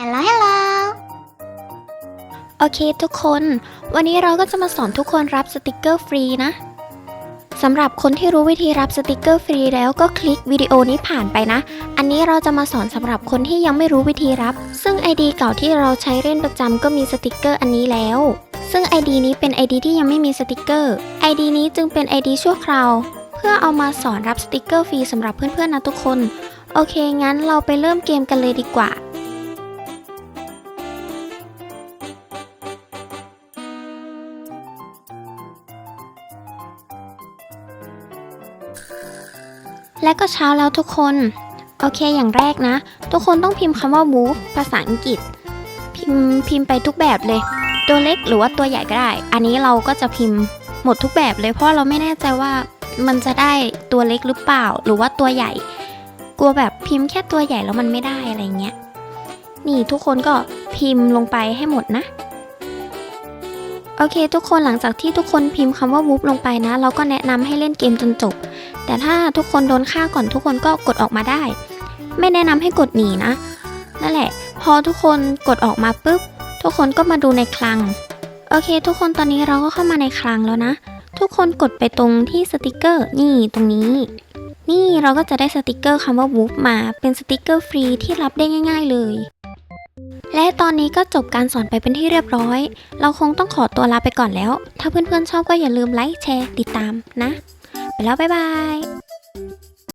Hello Hello โอเคทุกคน วันนี้เราก็จะมาสอนทุกคนรับสติกเกอร์ฟรีนะสำหรับคนที่รู้วิธีรับสติกเกอร์ฟรีแล้วก็คลิกวิดีโอนี้ผ่านไปนะ อันนี้เราจะมาสอนสำหรับคนที่ยังไม่รู้วิธีรับ ซึ่ง ID เก่าที่เราใช้เล่นประจำก็มีสติกเกอร์อันนี้แล้ว ซึ่ง ID นี้เป็น ID ที่ยังไม่มีสติกเกอร์ ID นี้จึงเป็น ID ชั่วคราว เพื่อเอามาสอนรับสติกเกอร์ฟรีสำหรับเพื่อนๆนะทุกคน โอเคงั้นเราไปเริ่มเกมกันเลยดีกว่า และก็เช้าแล้วทุกคน โอเคอย่างแรกนะ ทุกคนต้องพิมพ์คำว่า move ภาษาอังกฤษ พิมพ์พิมพ์ไปทุกแบบเลย ตัวเล็กหรือว่าตัวใหญ่ก็ได้ อันนี้เราก็จะพิมพ์หมดทุกแบบเลยเพราะเราไม่แน่ใจว่ามันจะได้ตัวเล็กหรือเปล่า หรือว่าตัวใหญ่ กลัวแบบพิมพ์แค่ตัวใหญ่แล้วมันไม่ได้อะไรเงี้ย นี่ทุกคนก็พิมพ์ลงไปให้หมดนะ โอเค ทุกคนหลังจากที่ทุกคนพิมพ์คำว่า move ลงไปนะ เราก็แนะนำให้เล่นเกมจนจบ แต่ถ้าทุกคนโดนฆ่าก่อนทุกคนก็กดออกมาได้ ไม่แนะนำให้กดหนีนะ นั่นแหละ พอทุกคนกดออกมาปุ๊บ ทุกคนก็มาดูในคลัง โอเค ทุกคนตอนนี้เราก็เข้ามาในคลังแล้วนะ ทุกคนกดไปตรงที่สติกเกอร์นี่ตรงนี้ นี่เราก็จะได้สติกเกอร์คำว่า w o o f มาเป็นสติกเกอร์ฟรีที่รับได้ง่าย ๆเลย และตอนนี้ก็จบการสอนไปเป็นที่เรียบร้อย เราคงต้องขอตัวลาไปก่อนแล้ว ถ้าเพื่อนๆชอบก็อย่าลืมไลค์แชร์ ติดตามนะ ไปแล้วบ๊ายบาย